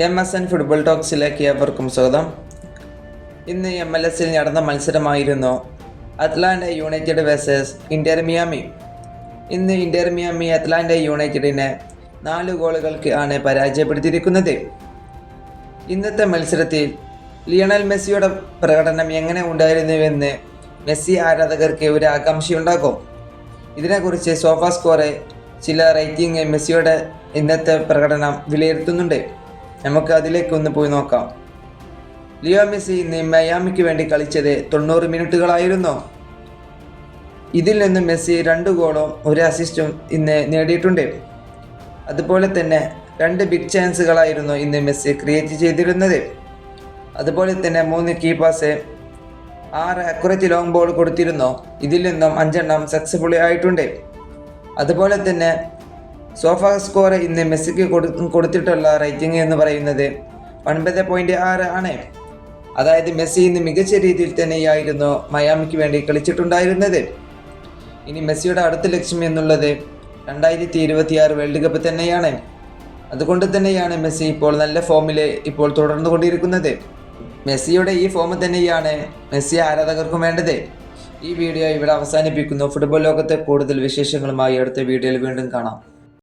M S N football ടോക്സിലേക്ക് ഏവർക്കും സ്വാഗതം. ഇന്ന് എം എൽ എസിൽ നടന്ന മത്സരമായിരുന്നു Atlanta United versus Inter Miami. ഇന്ന് ഇന്റർ മിയാമി അറ്റ്ലാന്റ യുണൈറ്റഡിനെ നാല് ഗോളുകൾക്ക് ആണ് പരാജയപ്പെടുത്തിയിരിക്കുന്നത്. ഇന്നത്തെ മത്സരത്തിൽ ലിയണൽ മെസ്സിയുടെ പ്രകടനം എങ്ങനെ ഉണ്ടായിരുന്നുവെന്ന് മെസ്സി ആരാധകർക്ക് ഒരു ആകാംക്ഷയുണ്ടാകും. ഇതിനെക്കുറിച്ച് സോഫ സ്കോറെ ചില റേറ്റിംഗ് മെസ്സിയുടെ ഇന്നത്തെ പ്രകടനം വിലയിരുത്തുന്നുണ്ട്. നമുക്ക് അതിലേക്ക് ഒന്ന് പോയി നോക്കാം. ലിയോ മെസ്സി ഇന്ന് മയാമിക്ക് വേണ്ടി കളിച്ചത് തൊണ്ണൂറ് മിനിറ്റുകളായിരുന്നു. ഇതിൽ നിന്ന് മെസ്സി രണ്ട് ഗോളും ഒരു അസിസ്റ്റും ഇന്ന് നേടിയിട്ടുണ്ട്. അതുപോലെ തന്നെ രണ്ട് ബിഗ് ചാൻസുകളായിരുന്നു ഇന്ന് മെസ്സി ക്രിയേറ്റ് ചെയ്തിരുന്നത്. അതുപോലെ തന്നെ മൂന്ന് കീ പാസ് ആറ് അക്കുറച്ച് ലോങ് ബോൾ കൊടുത്തിരുന്നു. ഇതിൽ നിന്നും അഞ്ചെണ്ണം സക്സസ്ഫുള്ളി ആയിട്ടുണ്ട്. അതുപോലെ തന്നെ സോഫ സ്കോർ ഇന്ന് മെസ്സിക്ക് കൊടു- കൊടുത്തിട്ടുള്ള റേറ്റിംഗ് എന്ന് പറയുന്നത് ഒൻപത് പോയിന്റ് ആറ് ആണ്. അതായത് മെസ്സി ഇന്ന് മികച്ച രീതിയിൽ തന്നെയായിരുന്നു മയാമിക്ക് വേണ്ടി കളിച്ചിട്ടുണ്ടായിരുന്നത്. ഇനി മെസ്സിയുടെ അടുത്ത ലക്ഷ്യം എന്നുള്ളത് രണ്ടായിരത്തി ഇരുപത്തിയാറ് വേൾഡ് കപ്പ് തന്നെയാണ്. അതുകൊണ്ട് തന്നെയാണ് മെസ്സി ഇപ്പോൾ നല്ല ഫോമിൽ ഇപ്പോൾ തുടർന്നു കൊണ്ടിരിക്കുന്നത്. മെസ്സിയുടെ ഈ ഫോം തന്നെയാണ് മെസ്സി ആരാധകർക്കും വേണ്ടത്. ഈ വീഡിയോ ഇവിടെ അവസാനിപ്പിക്കുന്നു. ഫുട്ബോൾ ലോകത്തെ കൂടുതൽ വിശേഷങ്ങളുമായി അടുത്ത വീഡിയോയിൽ വീണ്ടും കാണാം.